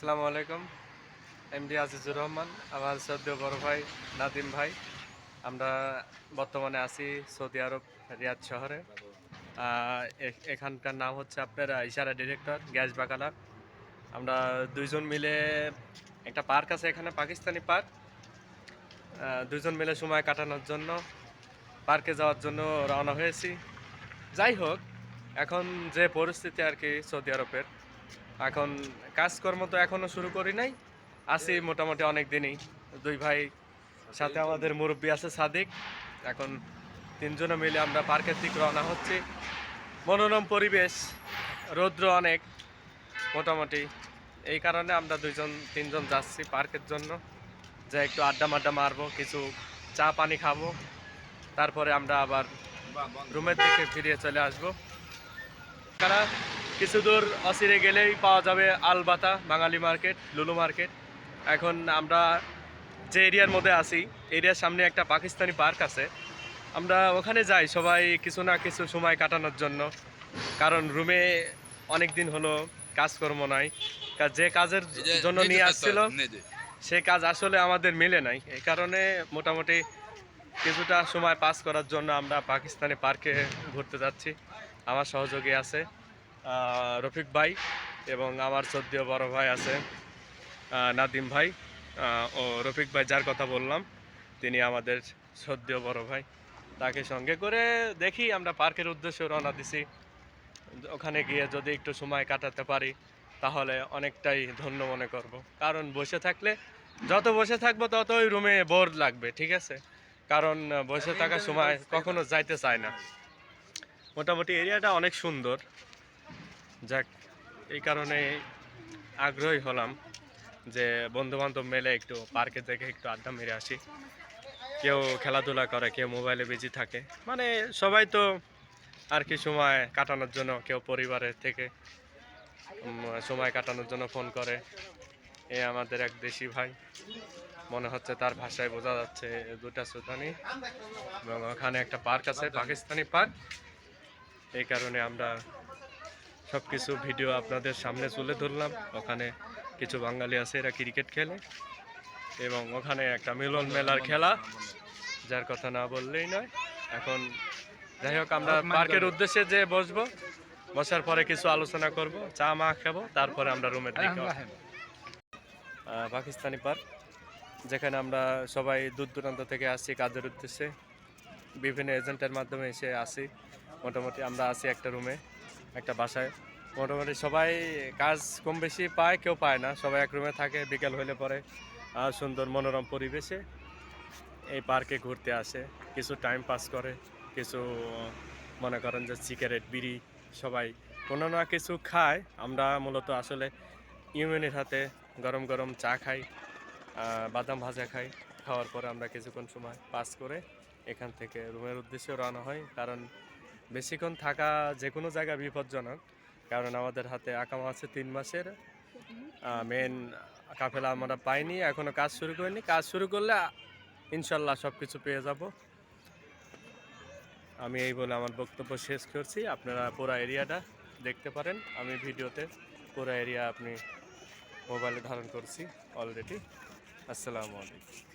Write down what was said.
আসসালামু আলাইকুম। এমডি আজিজুর রহমান আমার সদ্য বড় ভাই নাদিম ভাই। আমরা বর্তমানে আছি সৌদি আরব রিয়াদ শহরে। এখানকার নাম হচ্ছে আপনার ইশারা ডিরেক্টর, গ্যাস বাকালা আমরা দুইজন মিলে একটা পার্ক আছে এখানে, পাকিস্তানি পার্ক। দুইজন মিলে সময় কাটানোর জন্য, পার্কে যাওয়ার জন্য রওনা হয়েছি। যাই হোক, এখন যে পরিস্থিতি আর কি সৌদি আরবের এখন কাজকর্ম তো এখনও শুরু করি নাই। আছি মোটামুটি অনেক দিনই। দুই ভাই সাথে আমাদের মুরব্বী আছে সাদিক। এখন তিনজনে মিলে আমরা পার্কের দিক রওনা হচ্ছি। মনোরম পরিবেশ, রৌদ্র অনেক, মোটামুটি। এই কারণে আমরা দুইজন, তিনজন যাচ্ছি পার্কের জন্য। যে একটু আড্ডা মাড্ডা মারবো, কিছু চা পানি খাব। তারপরে আমরা আবার রুমের দিকে ফিরিয়ে চলে আসব। কারা? কিছু দূর অসিরে গেলেই পাওয়া যাবে আলবাতা বাঙালি মার্কেট লুলু মার্কেট। এখন আমরা যে এরিয়ার মধ্যে আছি এরিয়ার সামনে একটা পাকিস্তানি পার্ক আছে। আমরা ওখানে যাই সবাই কিছু না কিছু সময় কাটানোর জন্য। কারণ রুমে অনেক দিন হলো কাজকর্ম নাই। যে কাজের জন্য নিয়ে আসছিল সে কাজ আসলে আমাদের মিলে নাই। এই কারণে মোটামুটি কিছুটা সময় পাস করার জন্য আমরা পাকিস্তানি পার্কে ঘুরতে যাচ্ছি। আমার সহযোগী আছে। রফিক ভাই এবং আমার সদ্য বড় ভাই আছে নাদিম ভাই। ও রফিক ভাই যার কথা বললাম, তিনি আমাদের সদ্য বড় ভাই। তাকে সঙ্গে করে দেখি আমরা পার্কের উদ্দেশ্যে রওনা দিছি। ওখানে গিয়ে যদি একটু সময় কাটাতে পারি, তাহলে অনেকটাই ধন্য মনে করব। কারণ বসে থাকলে, যত বসে থাকব ততই রুমে বোর লাগবে, ঠিক আছে? কারণ বসে থাকার সময় কখনো যাইতে চায় না। মোটামুটি এরিয়াটা অনেক সুন্দর। যাক, এই কারণে আগ্রহী হলাম যে বন্ধু বান্ধব মেলে একটু পার্কে থেকে একটু আড্ডা মেরে আসি। কেউ খেলাধুলা করে, কেউ মোবাইলে বিজি থাকে। মানে সবাই তো আর কি সময় কাটানোর জন্য, কেউ পরিবারের থেকে সময় কাটানোর জন্য ফোন করে। এ আমাদের এক দেশি ভাই। মনে হচ্ছে তার ভাষায় বোঝা যাচ্ছে দুটা সুদানি এবং ওখানে একটা পার্ক আছে, পাকিস্তানি পার্ক। এই কারণে আমরা সব কিছু ভিডিও আপনাদের সামনে তুলে ধরলাম। ওখানে কিছু বাঙালি আছে এরা ক্রিকেট খেলে। এবং ওখানে একটা মিলন মেলার খেলা যার কথা না বললেই নয়। এখন যাই হোক আমরা পার্কের উদ্দেশ্যে যে বসবো বসার পরে কিছু আলোচনা করব চা মা খাব তারপরে আমরা রুমের দিকে পাকিস্তানি পার্ক যেখানে আমরা সবাই দূর দূরান্ত থেকে আসছি কাজের উদ্দেশ্যে। বিভিন্ন এজেন্টের মাধ্যমে এসে আসি। মোটামুটি আমরা আছি একটা রুমে একটা বাসায়। মোটামুটি সবাই কাজ কম বেশি পায়, কেউ পায় না। সবাই এক রুমে থাকে, বিকেল হলে পরে। সুন্দর মনোরম পরিবেশে এই পার্কে ঘুরতে আসে। কিছু টাইম পাস করে, কিছু, মনে করেন যে সিগারেট বিড়ি সবাই। কোনো না কিছু খায়। আমরা মূলত আসলে ইউনিয়নের হাতে গরম গরম চা খাই বাদাম ভাজা খাই। খাওয়ার পরে আমরা কিছুক্ষণ সময় পাস করে এখান থেকে রুমের উদ্দেশ্যে রওনা হয় কারণ বেশিক্ষণ থাকা যে কোনো জায়গা বিপজ্জনক, কারণ আমাদের হাতে আকামা আছে তিন মাসের। মেন কাফেলা আমরা পাইনি, এখনও কাজ শুরু করিনি। কাজ শুরু করলে ইনশাল্লাহ সব কিছু পেয়ে যাব। আমি এই বলে আমার বক্তব্য শেষ করছি। আপনারা পুরো এরিয়াটা দেখতে পারেন। আমি ভিডিওতে পুরো এরিয়া আপনি মোবাইলে ধারণ করছি অলরেডি। আসসালামু আলাইকুম।